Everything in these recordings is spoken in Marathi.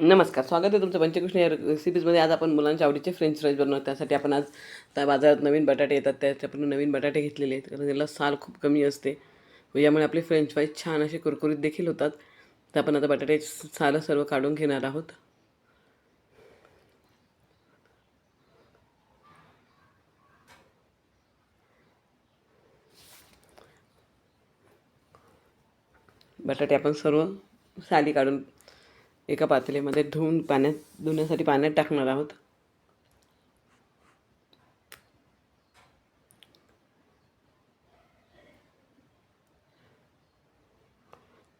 नमस्कार स्वागत आहे तुमचं पंचकृष्ण या रेसिपीजमध्ये आज आपण मुलांच्या आवडीचे फ्रेंच फ्राईज बनवतो त्यासाठी आपण आज त्या बाजारात नवीन बटाटे येतात. त्याच्या आपण नवीन बटाटे घेतलेले आहेत. कारण त्याला साल खूप कमी असते. यामुळे आपले फ्रेंच फ्राईज छान असे कुरकुरीत देखील होतात. तर आपण आता बटाटे सालं सर्व काढून घेणार आहोत. बटाटे आपण सर्व साली काढून एका पातेल्यामध्ये धुवून पाण्यात धुण्यासाठी पाण्यात टाकणार आहोत.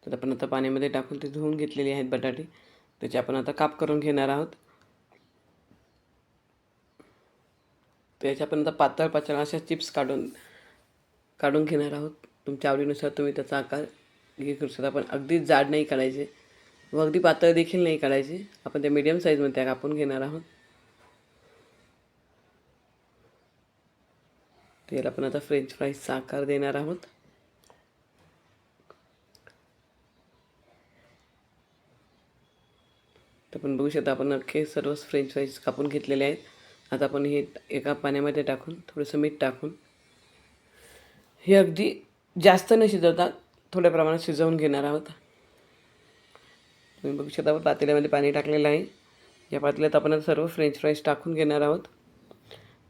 तर आपण आता पाण्यामध्ये टाकून ते धुवून घेतलेली आहेत बटाटे. त्याचे आपण आता काप करून घेणार आहोत. त्याचे आपण आता पातळ पातळ अशा चिप्स काढून काढून घेणार आहोत. तुमच्या आवडीनुसार तुम्ही त्याचा आकार हे करू शकता. पण अगदीच जाड नाही काढायचे व अगदी पातळ देखील नाही काढायची. आपण त्या मीडियम साईजमध्ये त्या कापून घेणार आहोत. त्याला आपण आता फ्रेंच फ्राईजचा आकार देणार आहोत. तर आपण बघू शकता आपण अख्खे सर्वच फ्रेंच फ्राईज कापून घेतलेले आहेत. आता आपण हे एका पाण्यामध्ये टाकून थोडंसं मीठ टाकून हे अगदी जास्त न शिजवता थोड्या प्रमाणात शिजवून घेणार आहोत. तुम्ही बघू शकता पातेल्यामध्ये पाणी टाकलेलं आहे. या पातेल्यात आपण सर्व फ्रेंच फ्राईज टाकून घेणार आहोत.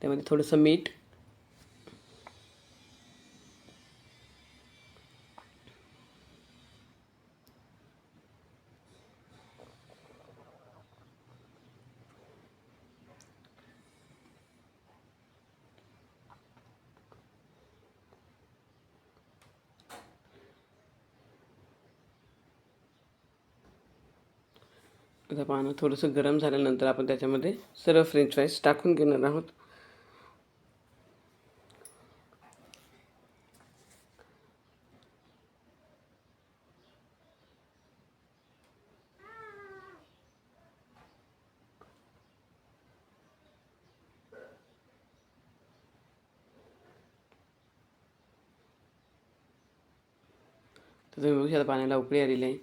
त्यामध्ये थोडंसं मीठ आता पानं थोडंसं गरम झाल्यानंतर आपण त्याच्यामध्ये सर्व फ्रेंच फ्राईज टाकून घेणार आहोत. तर तुम्ही बघू शकता पाण्याला उकळी आलेली आहे.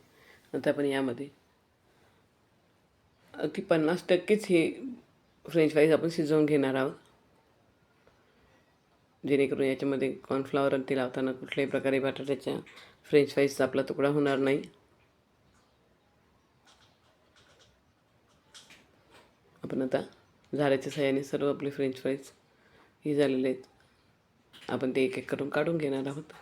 नंतर आपण यामध्ये अगदी पन्नास टक्केच हे फ्रेंच फ्राईज आपण शिजवून घेणार आहोत. जेणेकरून याच्यामध्ये कॉर्नफ्लॉवर ते लावताना कुठल्याही प्रकारे बटाट्याच्या फ्रेंच फ्राईजचा आपला तुकडा होणार नाही. आपण आता झाडाच्या सहाय्याने सर्व आपले फ्रेंच फ्राईज हे झालेले आहेत. आपण ते एक एक करून काढून घेणार आहोत.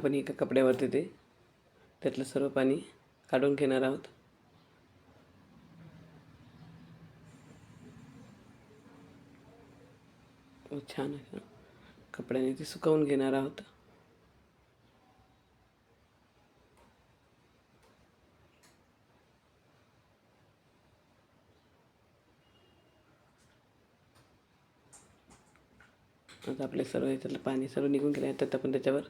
आपण एका कपड्यावरती ते त्यातलं सर्व पाणी काढून घेणार आहोत. हो, छान आहे. कपड्याने ते सुकवून घेणार आहोत. आता आपले सर्व याच्यातलं पाणी सर्व निघून गेलं आहे. तर आपण त्याच्यावर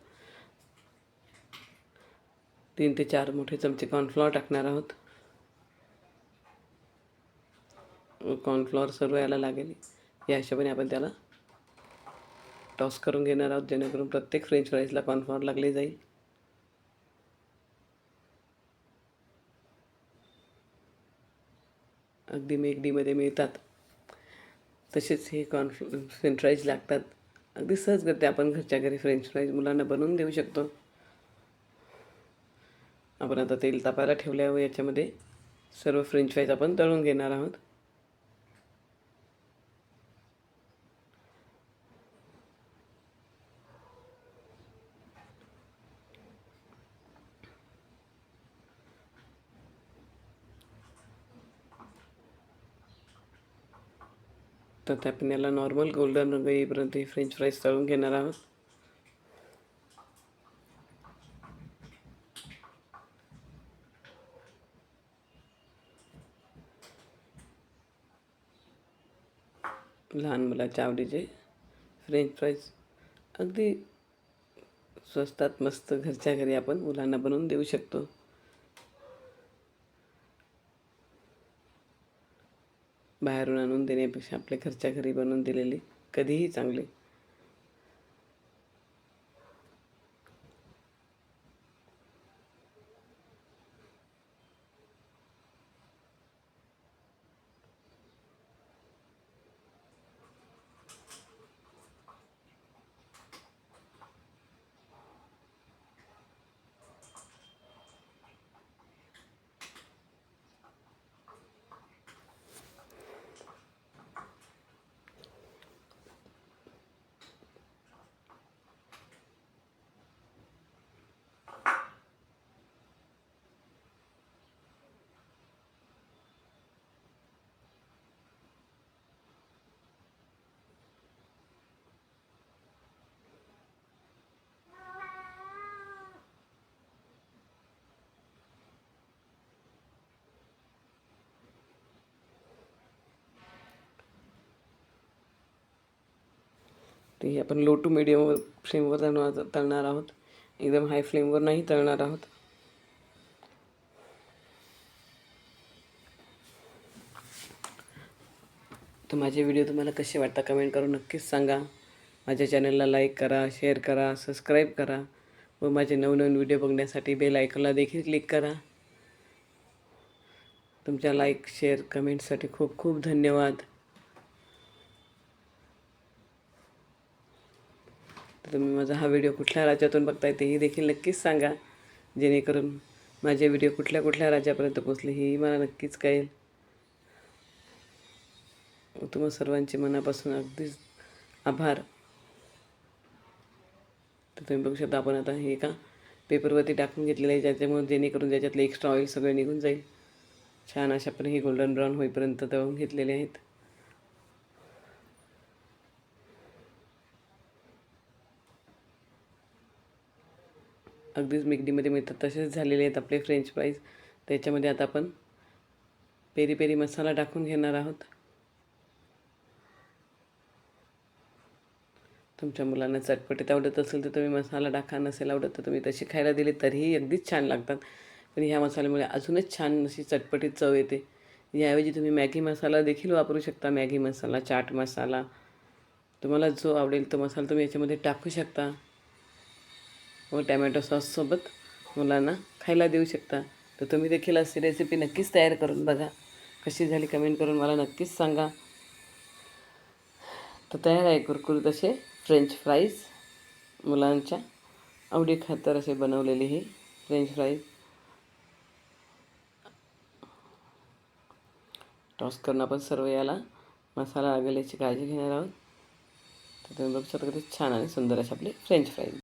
तीन ते चार मोठे चमचे कॉर्नफ्लॉवर टाकणार आहोत. कॉर्नफ्लॉवर सर्व यायला लागेल. या हिशोबाने आपण त्याला टॉस करून घेणार आहोत जेणेकरून प्रत्येक फ्रेंच फ्राईजला कॉर्नफ्लॉवर लागले जाईल. अगदी मेगडीमध्ये मिळतात. तसेच हे कॉर्नफ्लो फ्रेंच फ्राईज लागतात. अगदी सहज करते आपण घरच्या घरी फ्रेंच फ्राईज मुलांना बनवून देऊ शकतो. आपण आता तेल तापायला ठेवल्यावर याच्यामध्ये सर्व फ्रेंच फ्राईज आपण तळून घेणार आहोत. तर त्या आपण याला नॉर्मल गोल्डन रंग येईपर्यंत ही फ्रेंच फ्राईज तळून घेणार आहोत. लहान मुलाच्या आवडीचे फ्रेंच फ्राईज अगदी स्वस्तात मस्त घरच्या घरी आपण मुलांना बनवून देऊ शकतो. बाहेरून आणून देण्यापेक्षा आपल्या घरच्या घरी बनवून दिलेली कधीही चांगली ते आपण लो टू मिडियमवर फ्लेमवर तळणार तळणार आहोत. एकदम हाय फ्लेमवर नाही तळणार आहोत. तर माझे व्हिडिओ तुम्हाला कसे वाटतात कमेंट करून नक्कीच सांगा. माझ्या चॅनलला लाईक करा शेअर करा सबस्क्राईब करा. व माझे नवनवीन व्हिडिओ बघण्यासाठी बेल आयकॉनला देखील क्लिक करा. तुमच्या लाईक शेअर कमेंटसाठी खूप खूप धन्यवाद. तर तुम्ही माझा हा व्हिडिओ कुठल्या राज्यातून बघताय तेही देखील नक्कीच सांगा. जेणेकरून माझे व्हिडिओ कुठल्या कुठल्या राज्यापर्यंत पोचले हेही मला नक्कीच कळेल. तुम्हा सर्वांचे मनापासून अगदीच आभार. तर तुम्ही बघू शकता आपण आता हे का पेपरवरती टाकून घेतलेलं आहे ज्याच्यामुळे जेणेकरून ज्याच्यातलं एक्स्ट्रा ऑइल सगळं निघून जाईल. छान अशा पण हे गोल्डन ब्राऊन होईपर्यंत तळून घेतलेले आहेत. अगदीच मिगडीमध्ये मिळतात. तसेच झालेले आहेत आपले फ्रेंच फ्राईज त्याच्यामध्ये आता आपण पेरी पेरी मसाला टाकून घेणार आहोत. तुमच्या मुलांना चटपटीत आवडत असेल तर तुम्ही मसाला टाका. नसेल आवडत तर तुम्ही तशी खायला दिली तरीही अगदीच छान लागतात. पण ह्या मसाल्यामुळे अजूनच छान अशी चटपटीत चव येते. याऐवजी तुम्ही मॅगी मसाला देखील वापरू शकता. मॅगी मसाला चाट मसाला. तुम्हाला जो आवडेल तो मसाला तुम्ही याच्यामध्ये टाकू शकता. व टॅमॅटो सॉससोबत मुलांना खायला देऊ शकता. तर तुम्ही देखील अशी रेसिपी नक्कीच तयार करून बघा. कशी झाली कमेंट करून मला नक्कीच सांगा. तर तयार आहे कुरकुरीत असे फ्रेंच फ्राईज मुलांच्या आवडी खातर असे बनवलेले हे फ्रेंच फ्राईज टॉस करून आपण सर्व याला मसाला लागेल याची काळजी घेणार आहोत. तर तुम्ही बघू शकता किती छान आणि सुंदर असे आपले फ्रेंच फ्राईज